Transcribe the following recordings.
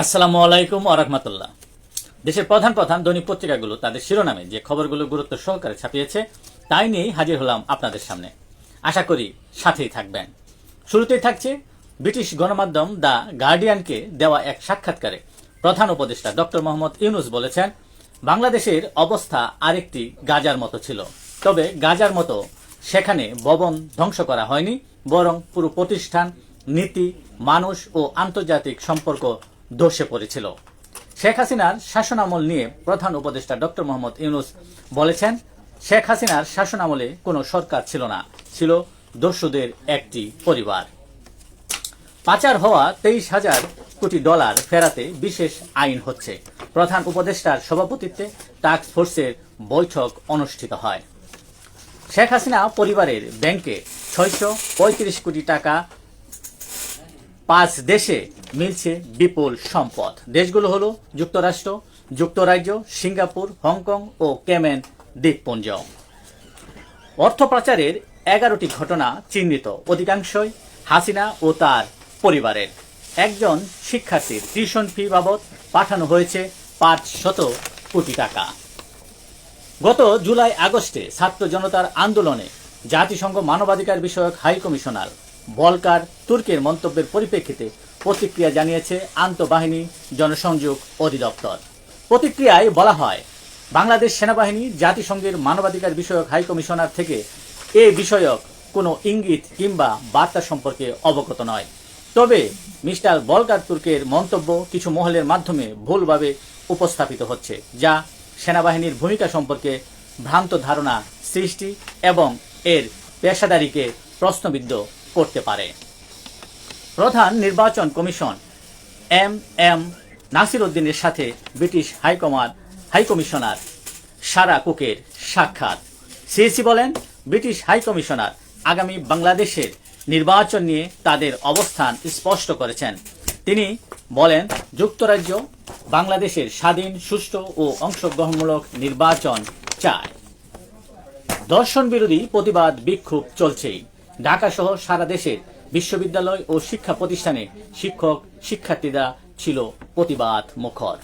আসসালামু আলাইকুম আরহামতুল্লাহ দেশের প্রধান প্রধান দৈনিক পত্রিকাগুলো তাদের শিরোনামে যে খবরগুলো গুরুত্ব সহকারে ছাপিয়েছে, তাই নিয়েই হাজির হলাম আপনাদের সামনে। আশা করি সাথেই থাকবেন। শুরুতেই থাকছে ব্রিটিশ গণমাধ্যম দ্য গার্ডিয়ানকে দেওয়া এক সাক্ষাৎকারে। প্রধান উপদেষ্টা ডক্টর মোহাম্মদ ইউনুস বলেছেন, বাংলাদেশের অবস্থা আরেকটি গাজার মতো ছিল। তবে গাজার মতো সেখানে ভবন ধ্বংস করা হয়নি, বরং পুরো প্রতিষ্ঠান, নীতি, মানুষ ও আন্তর্জাতিক সম্পর্ক ধসে পড়েছিল। শেখ হাসিনার শাসনামল নিয়ে প্রধান উপদেষ্টা ডক্টর মোহাম্মদ ইউনুস বলেছেন, শেখ হাসিনার শাসনামলে কোনো সরকার ছিল না, ছিল দস্যুদের একটি পরিবার। পাচার হওয়া তেইশ হাজার কোটি ডলার ফেরাতে বিশেষ আইন হচ্ছে। প্রধান উপদেষ্টার সভাপতিত্বে টাস্ক ফোর্সের বৈঠক অনুষ্ঠিত হয়। শেখ হাসিনা পরিবারের ব্যাংকে ছয়শো পঁয়ত্রিশ কোটি টাকা পাঁচ দেশে মিলছে বিপুল সম্পদ। দেশগুলো হলো যুক্তরাষ্ট্র, যুক্তরাজ্য, সিঙ্গাপুর, হংকং ও কেমেন দ্বীপপুঞ্জ। অর্থ পাচারের এগারোটি ঘটনা চিহ্নিত। অধিকাংশই হাসিনা ও তার পরিবারের। একজন শিক্ষার্থীর টিউশন ফি বাবদ পাঠানো হয়েছে পাঁচ শত কোটি টাকা। গত জুলাই আগস্টে ছাত্র জনতার আন্দোলনে জাতিসংঘ মানবাধিকার বিষয়ক হাই কমিশনার বলকার তুর্কের মন্তব্যের পরিপ্রেক্ষিতে প্রতিক্রিয়া জানিয়েছে আন্তঃবাহিনী জনসংযোগ অধিদপ্তর। প্রতিক্রিয়ায় বলা হয়, বাংলাদেশ সেনাবাহিনী জাতিসংঘের মানবাধিকার বিষয়ক হাই কমিশনার থেকে এ বিষয়ক কোনো ইঙ্গিত কিংবা বার্তা সম্পর্কে অবগত নয়। তবে মিস্টার বলকার তুর্কের মন্তব্য কিছু মহলের মাধ্যমে ভুলভাবে উপস্থাপিত হচ্ছে, যা সেনাবাহিনীর ভূমিকা সম্পর্কে ভ্রান্ত ধারণা সৃষ্টি এবং এর পেশাদারিকে প্রশ্নবিদ্ধ করতে পারে। প্রধান নির্বাচন কমিশন এম এম নাসির উদ্দিনের সাথে British high command, high commissioner Sarah কুকের সাক্ষাৎ। সিএসি বলেন, ব্রিটিশ হাইকমিশনার আগামী বাংলাদেশের নির্বাচন নিয়ে তাদের অবস্থান স্পষ্ট করেছেন। তিনি বলেন, যুক্তরাজ্য বাংলাদেশের স্বাধীন, সুষ্ঠু ও অংশগ্রহণমূলক নির্বাচন চায়। দর্শন বিরোধী প্রতিবাদ বিক্ষোভ চলছেই। ঢাকা সহ সারা দেশের বিশ্ববিদ্যালয় ও শিক্ষা প্রতিষ্ঠানে শিক্ষক, শিক্ষার্থীরা ছিল প্রতিবাদ মুখর।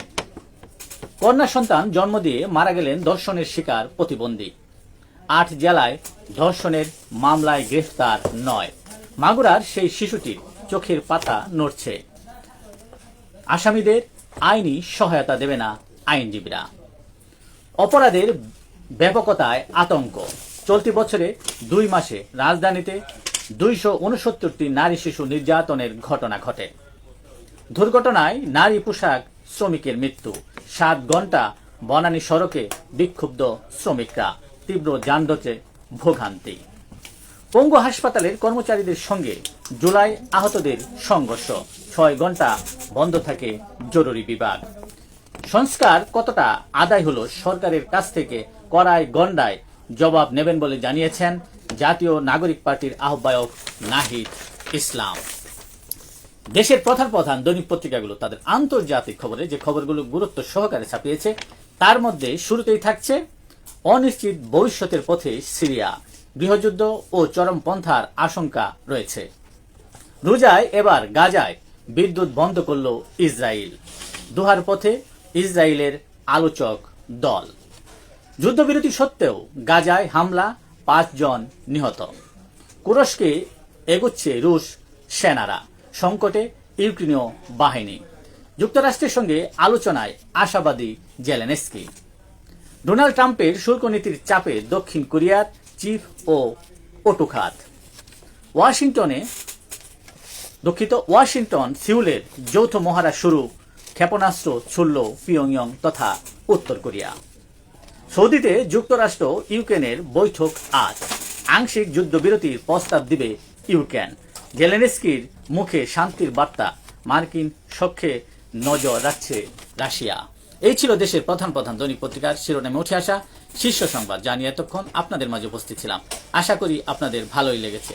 কন্যা সন্তান জন্ম দিয়ে মারা গেলেন ধর্ষণের শিকার প্রতিবন্ধী। আট জেলায় ধর্ষণের মামলায় গ্রেফতার নয়। মাগুরার সেই শিশুটির চোখের পাতা নড়ছে। আসামিদের আইনি সহায়তা দেবে না আইনজীবীরা। অপরাধের ব্যাপকতায় আতঙ্ক। চলতি বছরে দুই মাসে রাজধানীতে দুইশো উনসত্তরটি নারী শিশু নির্যাতনের ঘটনা ঘটে। দুর্ঘটনায় নারী পোশাক শ্রমিকের মৃত্যু। সাত ঘণ্টা বনানী সড়কে বিক্ষুব্ধ শ্রমিকরা। তীব্র যানজটে ভোগান্তি। পঙ্গু হাসপাতালের কর্মচারীদের সঙ্গে জুলাই আহতদের সংঘর্ষ। ছয় ঘণ্টা বন্ধ থাকে জরুরি বিভাগ। সংস্কার কতটা আদায় হলো সরকারের কাছ থেকে কড়াই গন্ডায় জবাব নেবেন বলে জানিয়েছেন জাতীয় নাগরিক পার্টির আহ্বায়ক নাহিদ ইসলাম। দেশের প্রধান প্রধান দৈনিক পত্রিকাগুলো তাদের আন্তর্জাতিক খবরে যে খবরগুলো গুরুত্ব সহকারে ছাপিয়েছে, তার মধ্যে শুরুতেই থাকছে অনিশ্চিত ভবিষ্যতের পথে সিরিয়া। গৃহযুদ্ধ ও চরমপন্থার আশঙ্কা রয়েছে। রোজায় এবার গাজায় বিদ্যুৎ বন্ধ করল ইসরায়েল। দুহার পথে ইসরায়েলের আলোচক দল। যুদ্ধবিরতি সত্ত্বেও গাজায় হামলা পাঁচজন নিহত। কুরস্কে এগুচ্ছে রুশ সেনারা। সংকটে ইউক্রেনীয় বাহিনী। যুক্তরাষ্ট্রের সঙ্গে আলোচনায় আশাবাদী জেলেনেস্কি। ডোনাল্ড ট্রাম্পের শুল্ক নীতির চাপে দক্ষিণ কোরিয়ার চিফ ও অটুখাত। ওয়াশিংটনে দুঃখিত, ওয়াশিংটন সিউলের যৌথ মহারা শুরু, ক্ষেপণাস্ত্র ছুড়ল পিয়ংইয়ং তথা উত্তর কোরিয়া। সৌদিতে যুক্তরাষ্ট্র ইউক্রেনের বৈঠক আজ। আংশিক যুদ্ধবিরতির প্রস্তাব দিবে ইউক্রেন। জেলেনস্কির মুখে শান্তির বার্তা, মার্কিন সখ্যে নজর রাখছে রাশিয়া। এই ছিল দেশের প্রধান প্রধান দৈনিক পত্রিকার শিরোনামে উঠে আসা শীর্ষ সংবাদ। জানিয়ে এতক্ষণ আপনাদের মাঝে উপস্থিত ছিলাম। আশা করি আপনাদের ভালোই লেগেছে।